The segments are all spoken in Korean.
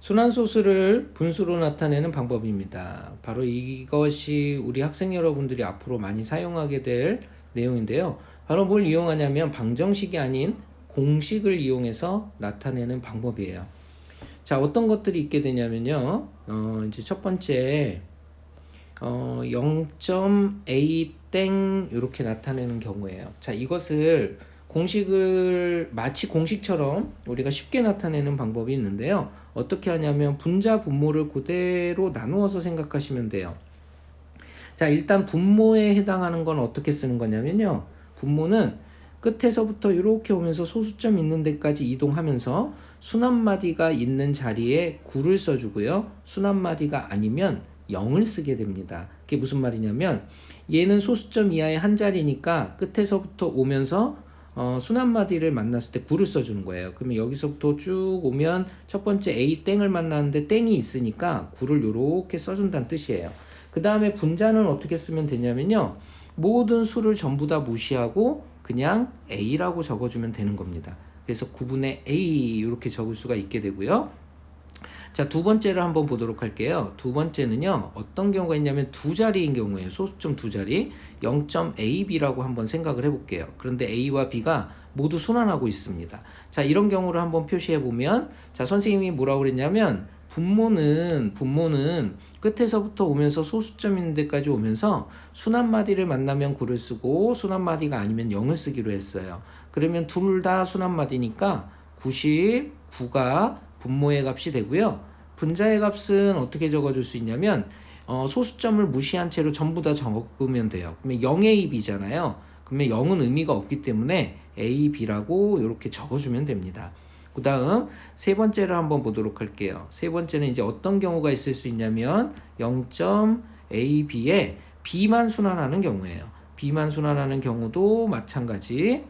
순환소수를 분수로 나타내는 방법입니다. 바로 이것이 우리 학생 여러분들이 앞으로 많이 사용하게 될 내용인데요. 바로 뭘 이용하냐면 방정식이 아닌 공식을 이용해서 나타내는 방법이에요. 자, 어떤 것들이 있게 되냐면요. 어, 이제 첫 번째, 어, 0.a 땡 이렇게 나타내는 경우예요. 자, 이것을 공식을 마치 공식처럼 우리가 쉽게 나타내는 방법이 있는데요. 어떻게 하냐면 분자 분모를 그대로 나누어서 생각하시면 돼요. 자, 일단 분모에 해당하는 건 어떻게 쓰는 거냐면요. 분모는 끝에서부터 이렇게 오면서 소수점 있는 데까지 이동하면서 순환마디가 있는 자리에 9를 써주고요. 순환마디가 아니면 0을 쓰게 됩니다. 그게 무슨 말이냐면 얘는 소수점 이하의 한 자리니까 끝에서부터 오면서 어, 순환마디를 만났을 때 9를 써주는 거예요. 그러면 여기서부터 쭉 오면 첫 번째 A 땡을 만나는데 땡이 있으니까 9를 이렇게 써준다는 뜻이에요. 그 다음에 분자는 어떻게 쓰면 되냐면요. 모든 수를 전부 다 무시하고 그냥 A라고 적어주면 되는 겁니다. 그래서 9분의 A 이렇게 적을 수가 있게 되고요. 자, 두 번째를 한번 보도록 할게요. 두 번째는요, 어떤 경우가 있냐면 두 자리인 경우에요. 소수점 두 자리. 0.ab라고 한번 생각을 해볼게요. 그런데 a와 b가 모두 순환하고 있습니다. 자, 이런 경우를 한번 표시해 보면, 자, 선생님이 뭐라고 그랬냐면, 분모는, 분모는 끝에서부터 오면서 소수점 있는 데까지 오면서 순환마디를 만나면 9를 쓰고, 순환마디가 아니면 0을 쓰기로 했어요. 그러면 둘 다 순환마디니까 99가 분모의 값이 되고요. 분자의 값은 어떻게 적어줄 수 있냐면 어, 소수점을 무시한 채로 전부 다 적으면 돼요. 그러면 0AB잖아요. 그러면 0은 의미가 없기 때문에 AB라고 이렇게 적어주면 됩니다. 그 다음 세 번째를 한번 보도록 할게요. 세 번째는 이제 어떤 경우가 있을 수 있냐면 0.AB에 B만 순환하는 경우예요. B만 순환하는 경우도 마찬가지.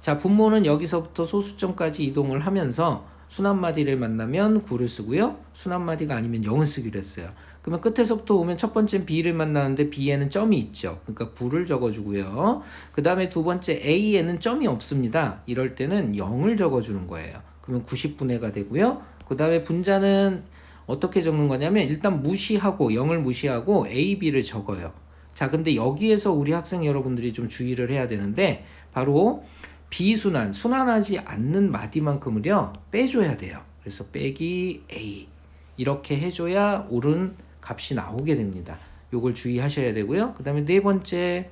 자, 분모는 여기서부터 소수점까지 이동을 하면서 순환마디를 만나면 9를 쓰고요. 순환마디가 아니면 0을 쓰기로 했어요. 그러면 끝에서부터 오면 첫 번째는 B를 만나는데 B에는 점이 있죠. 그러니까 9를 적어주고요. 그 다음에 두 번째 A에는 점이 없습니다. 이럴 때는 0을 적어주는 거예요. 그러면 90분의가 되고요. 그 다음에 분자는 어떻게 적는 거냐면 일단 무시하고 0을 무시하고 A, B를 적어요. 자, 근데 여기에서 우리 학생 여러분들이 좀 주의를 해야 되는데 바로 비순환, 순환하지 않는 마디만큼을요 빼줘야 돼요. 그래서 빼기 A 이렇게 해줘야 옳은 값이 나오게 됩니다. 요걸 주의하셔야 되고요. 그 다음에 네 번째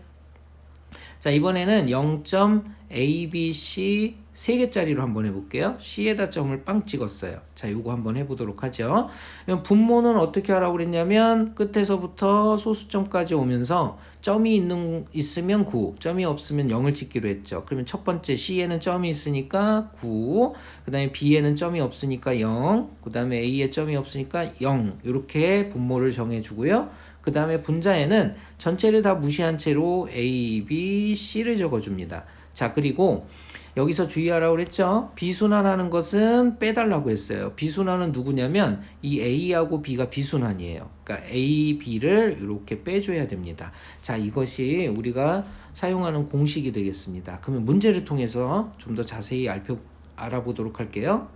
자 이번에는 0.abc 세 개짜리로 한번 해볼게요. C에다 점을 빵 찍었어요. 자, 요거 한번 해보도록 하죠. 분모는 어떻게 하라고 그랬냐면 끝에서부터 소수점까지 오면서 점이 있는 있으면 9, 점이 없으면 0을 찍기로 했죠. 그러면 첫 번째 C에는 점이 있으니까 9, 그 다음에 B에는 점이 없으니까 0, 그 다음에 A에 점이 없으니까 0 이렇게 분모를 정해 주고요. 그 다음에 분자에는 전체를 다 무시한 채로 A, B, C를 적어 줍니다. 자, 그리고 여기서 주의하라고 그랬죠? 비순환하는 것은 빼달라고 했어요. 비순환은 누구냐면 이 A하고 B가 비순환이에요. 그러니까 A, B를 이렇게 빼줘야 됩니다. 자, 이것이 우리가 사용하는 공식이 되겠습니다. 그러면 문제를 통해서 좀 더 자세히 알펴, 알아보도록 할게요.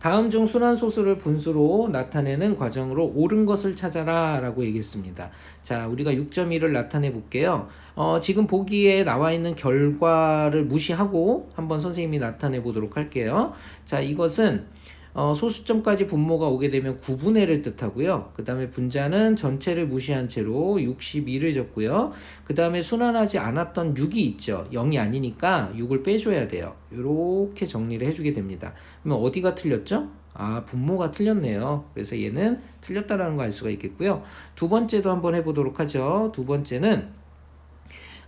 다음 중 순환 소수를 분수로 나타내는 과정으로 옳은 것을 찾아라 라고 얘기했습니다. 자, 우리가 6.1을 나타내 볼게요. 어, 지금 보기에 나와 있는 결과를 무시하고 한번 선생님이 나타내 보도록 할게요. 자, 이것은 어, 소수점까지 분모가 오게 되면 9분의 를 뜻하고요. 그 다음에 분자는 전체를 무시한 채로 62를 적고요. 그 다음에 순환하지 않았던 6이 있죠. 0이 아니니까 6을 빼줘야 돼요. 이렇게 정리를 해주게 됩니다. 그러면 어디가 틀렸죠? 아, 분모가 틀렸네요. 그래서 얘는 틀렸다라는 거알 수가 있겠고요. 두 번째도 한번 해보도록 하죠. 두 번째는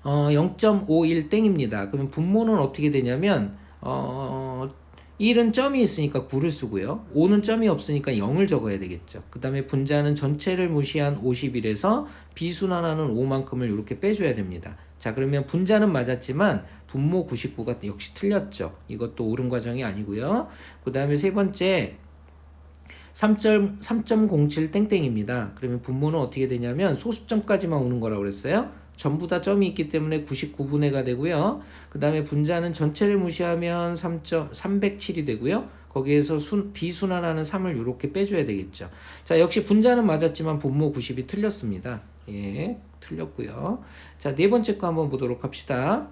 어, 0.51 땡입니다. 그러면 분모는 어떻게 되냐면 어, 1은 점이 있으니까 9를 쓰고요. 5는 점이 없으니까 0을 적어야 되겠죠. 그 다음에 분자는 전체를 무시한 51에서 비순환하는 5만큼을 이렇게 빼줘야 됩니다. 자, 그러면 분자는 맞았지만 분모 99가 역시 틀렸죠. 이것도 옳은 과정이 아니고요. 그 다음에 세 번째 3.07 땡땡입니다. 그러면 분모는 어떻게 되냐면 소수점까지만 오는 거라고 그랬어요. 전부 다 점이 있기 때문에 99분의가 되고요. 그 다음에 분자는 전체를 무시하면 3 307이 되고요. 거기에서 순, 비순환하는 3을 이렇게 빼줘야 되겠죠. 자, 역시 분자는 맞았지만 분모 90이 틀렸습니다. 예, 틀렸고요. 자, 네 번째 거 한번 보도록 합시다.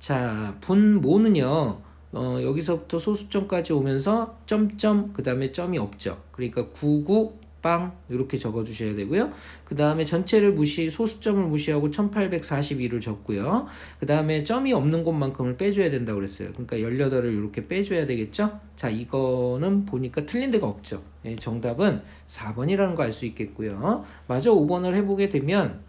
자, 분모는요. 어, 여기서부터 소수점까지 오면서 점점 그 다음에 점이 없죠. 그러니까 99 빵 이렇게 적어 주셔야 되고요. 그 다음에 전체를 무시 소수점을 무시하고 1842를 적고요. 그 다음에 점이 없는 곳만큼을 빼줘야 된다고 그랬어요. 그러니까 18을 이렇게 빼줘야 되겠죠. 자 이거는 보니까 틀린 데가 없죠. 예, 정답은 4번이라는 거 알 수 있겠고요. 마저 5번을 해보게 되면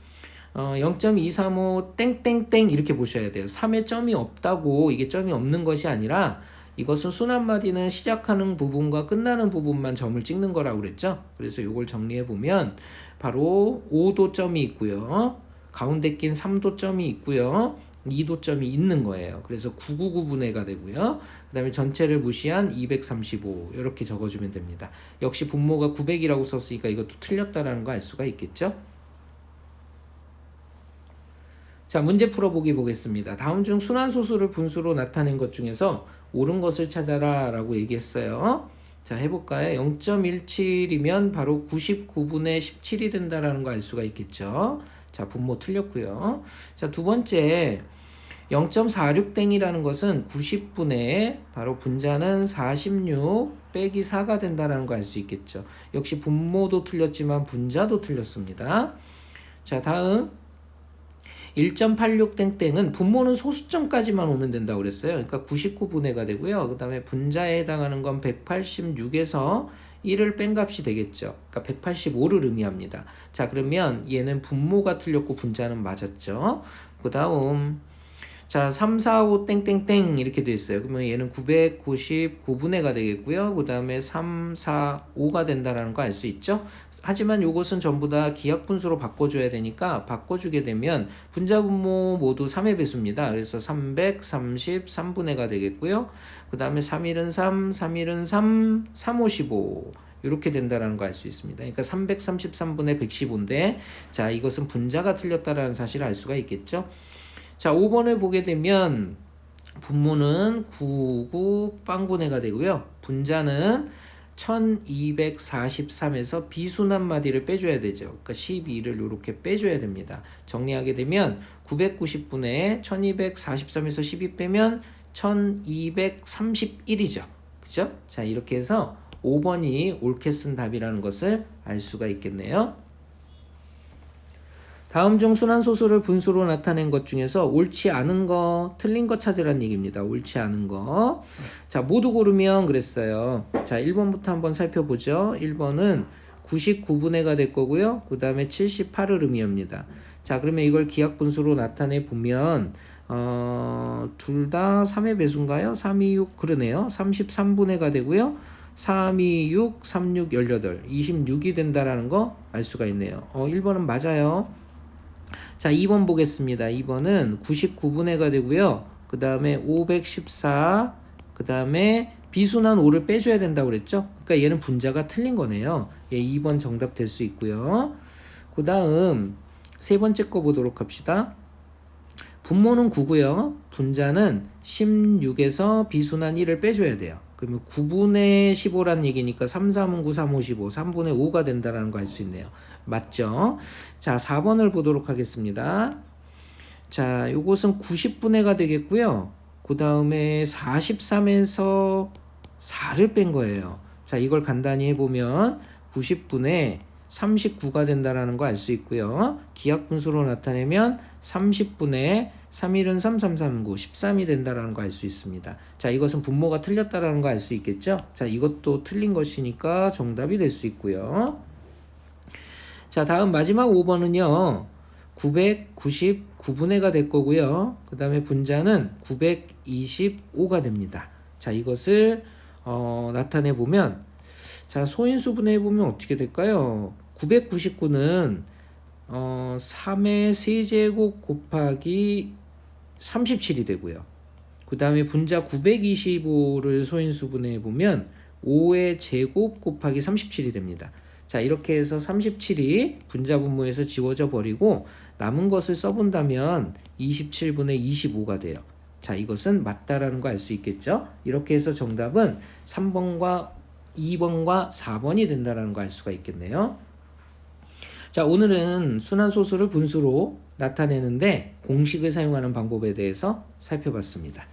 어, 0.235 땡땡땡 이렇게 보셔야 돼요. 3에 점이 없다고 이게 점이 없는 것이 아니라 이것은 순 한마디는 시작하는 부분과 끝나는 부분만 점을 찍는 거라고 그랬죠. 그래서 이걸 정리해 보면 바로 5도 점이 있고요. 가운데 낀 3도 점이 있고요. 2도 점이 있는 거예요. 그래서 999분해가 되고요. 그 다음에 전체를 무시한 235 이렇게 적어주면 됩니다. 역시 분모가 900이라고 썼으니까 이것도 틀렸다라는 거 알 수가 있겠죠. 자, 문제 풀어보기 보겠습니다. 다음 중 순환소수를 분수로 나타낸 것 중에서 옳은 것을 찾아라 라고 얘기했어요. 자, 해볼까요? 0.17이면 바로 99분의 17이 된다라는 거 알 수가 있겠죠. 자, 분모 틀렸고요. 자, 두 번째 0.46땡이라는 것은 90분의 바로 분자는 46 빼기 4가 된다라는 거 알 수 있겠죠. 역시 분모도 틀렸지만 분자도 틀렸습니다. 자, 다음 1.86땡땡은 분모는 소수점까지만 오면 된다고 그랬어요. 그러니까 99분해가 되고요. 그 다음에 분자에 해당하는 건 186에서 1을 뺀 값이 되겠죠. 그러니까 185를 의미합니다. 자, 그러면 얘는 분모가 틀렸고 분자는 맞았죠. 그 다음 자, 3, 4, 5 땡땡땡 이렇게 돼 있어요. 그러면 얘는 999분해가 되겠고요. 그 다음에 3, 4, 5가 된다라는 거 알 수 있죠. 하지만 이것은 전부 다 기하 분수로 바꿔줘야 되니까 바꿔주게 되면 분자 분모 모두 3의 배수입니다. 그래서 333분해가 되겠고요. 그 다음에 3일은 3, 3일은 3, 355 이렇게 된다라는 거 알 수 있습니다. 그러니까 333분의 115인데 자 이것은 분자가 틀렸다라는 사실을 알 수가 있겠죠. 자 5번을 보게 되면 분모는 99 빵분해가 되고요. 분자는 1243에서 비순환 마디를 빼줘야 되죠. 그러니까 12를 이렇게 빼줘야 됩니다. 정리하게 되면 990분의 1243에서 12 빼면 1231이죠. 그죠? 자, 이렇게 해서 5번이 옳게 쓴 답이라는 것을 알 수가 있겠네요. 다음 중 순환소수를 분수로 나타낸 것 중에서 옳지 않은 거, 틀린 거 찾으란 얘기입니다. 옳지 않은 거. 자, 모두 고르면 그랬어요. 자, 1번부터 한번 살펴보죠. 1번은 99분해가 될 거고요. 그 다음에 78을 의미합니다. 자, 그러면 이걸 기하분수로 나타내 보면, 어, 둘 다 3의 배수인가요? 3, 2, 6, 그러네요. 33분해가 되고요. 3, 2, 6, 3, 6, 18, 26이 된다라는 거 알 수가 있네요. 어, 1번은 맞아요. 자, 2번 보겠습니다. 2번은 99분해가 되고요. 그 다음에 514, 그 다음에 비순환 5를 빼줘야 된다고 그랬죠? 그러니까 얘는 분자가 틀린 거네요. 예, 2번 정답 될 수 있고요. 그 다음 세 번째 거 보도록 합시다. 분모는 9고요. 분자는 16에서 비순환 1을 빼줘야 돼요. 그러면 9분의 15란 얘기니까 3, 3은 9, 3, 5, 15, 3분의 5가 된다는 거알수 있네요. 맞죠? 자, 4번을 보도록 하겠습니다. 자, 요것은 90분해가 되겠고요. 그 다음에 43에서 4를 뺀 거예요. 자, 이걸 간단히 해보면 90분에 39가 된다라는 거 알 수 있고요. 기하 분수로 나타내면 30분에 3일은 3, 3, 3, 9, 13이 된다라는 거 알 수 있습니다. 자, 이것은 분모가 틀렸다라는 거 알 수 있겠죠? 자, 이것도 틀린 것이니까 정답이 될 수 있고요. 자, 다음 마지막 5번은요. 999분해가 될 거고요. 그 다음에 분자는 925가 됩니다. 자, 이것을 어, 나타내 보면 자, 소인수 분해해 보면 어떻게 될까요? 999는 어, 3의 세제곱 곱하기 37이 되고요. 그 다음에 분자 925를 소인수 분해해 보면 5의 제곱 곱하기 37이 됩니다. 자, 이렇게 해서 37이 분자 분모에서 지워져 버리고 남은 것을 써본다면 27분의 25가 돼요. 자, 이것은 맞다라는 거 알 수 있겠죠? 이렇게 해서 정답은 3번과 2번과 4번이 된다라는 거 알 수가 있겠네요. 자, 오늘은 순환 소수를 분수로 나타내는데 공식을 사용하는 방법에 대해서 살펴봤습니다.